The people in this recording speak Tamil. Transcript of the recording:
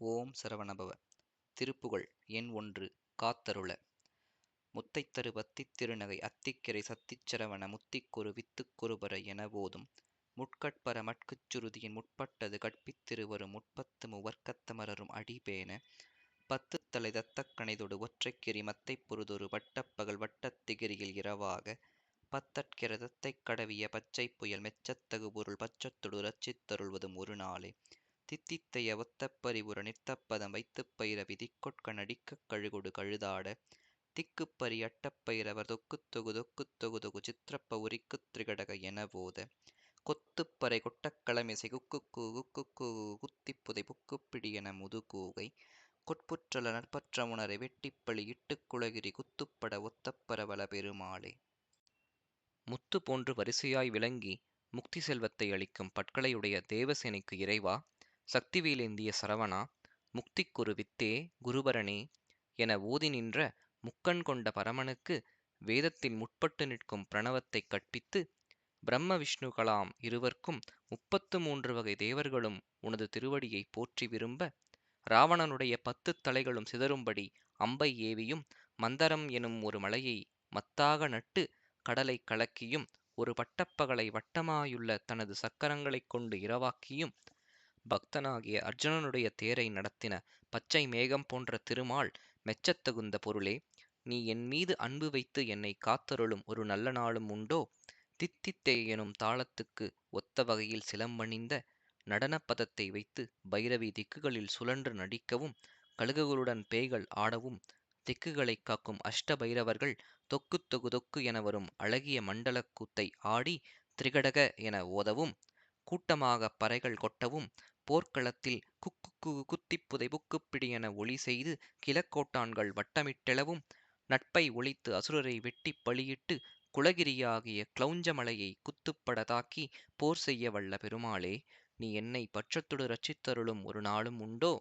ஓம் சரவணபவ. திருப்புகழ் எண் ஒன்று காத்தருள. முத்தைத்தரு பத்தித் திருநகை அத்திக்கரை சத்திச்சரவண முத்திக்குரு வித்துக்குருபர என போதும். முட்கட்பர மட்குச் சுருதியின் முற்பட்டது கற்பித்திருவரும் முற்பத்து மூவர்க்கத்தமரரும் அடிபேன. பத்துத்தலை தத்தக் கணைதொடு ஒற்றைக்கிரி மத்தைப் பொருதொரு வட்டப்பகல் வட்டத் திகிரியில் இரவாக. பத்தற்கெர தத்தைக் கடவிய பச்சை புயல் மெச்சத்தகு பொருள் பச்சத்தொடு ரச்சித்தருள்வதும் ஒரு நாளே. தித்தித்தைய ஒத்தப்பரி நித்தப்பதம் வைத்துப் பயிரவி திக்கொட்க நடிக்கக் கழுகொடு கழுதாட திக்குப்பரி அட்டப் தொக்குத்தொகு தொக்குத் தொகு சித்திரப்ப உரிக்குத் திரிகடக என ஓத கொத்துப்பறை கொட்டக்களமிசை குக்குக்கூ குக்குக்கூ குத்திப்புதை புக்குப்பிடி என முதுகூகை கொட்புற்றல நற்பற்றமுணரை வெட்டிப்பழி இட்டுக் குளகிரி குத்துப்பட ஒத்தப்பரவல பெருமாளே. முத்து போன்று வரிசையாய் விளங்கி முக்தி செல்வத்தை அளிக்கும் பற்களையுடைய தேவசேனைக்கு இறைவா சக்திவேலேந்திய சரவணா முக்திக்குரு வித்தே குருபரனே என ஓதி நின்ற முக்கண் கொண்ட பரமனுக்கு வேதத்தில் முற்பட்டு நிற்கும் பிரணவத்தைக் கற்பித்து பிரம்ம விஷ்ணுக்களாம் இருவர்க்கும் முப்பத்து மூன்று வகை தேவர்களும் உனது திருவடியைப் போற்றி விரும்ப இராவணனுடைய பத்துத் தலைகளும் சிதறும்படி அம்பை ஏவியும் மந்தரம் எனும் ஒரு மலையை மத்தாக நட்டு கடலைக் கலக்கியும் ஒரு பட்டப்பகலை வட்டமாயுள்ள தனது சக்கரங்களைக் கொண்டு இரவாக்கியும் பக்தனாகிய அர்ஜுனனுடைய தேரை நடத்தின பச்சை மேகம் போன்ற திருமால் மெச்சத்தகுந்த பொருளே. நீ என் மீது அன்பு வைத்து என்னை காத்தருளும் ஒரு நல்ல நாளும் உண்டோ? தித்தித்தே எனும் தாளத்துக்கு ஒத்த வகையில் சிலம்பணிந்த நடனப் பதத்தை வைத்து பைரவி திக்குகளில் சுழன்று நடிக்கவும் கழுகுகளுடன் பேய்கள் ஆடவும் திக்குகளை காக்கும் அஷ்ட பைரவர்கள் தொக்குத் தொகு தொக்கு என வரும் அழகிய மண்டலக்கூத்தை ஆடி திரிகடக என ஓதவும் கூட்டமாக பறைகள் கொட்டவும் போர்க்களத்தில் குக்குக்கூ குத்திப்புதை புக்குப்பிடி என ஒலி செய்து கிழக்கோட்டான்கள் வட்டமிட்டெழவும் நட்பை ஒழித்து அசுரரை வெட்டிப் பலியிட்டு குலகிரியாகிய கிளௌஞ்ச மலையை குத்துப்பட தாக்கி போர் செய்ய வல்ல பெருமாளே நீ என்னை பட்சத்தொடு இரட்சித்தருளும் ஒரு நாளும் உண்டோ?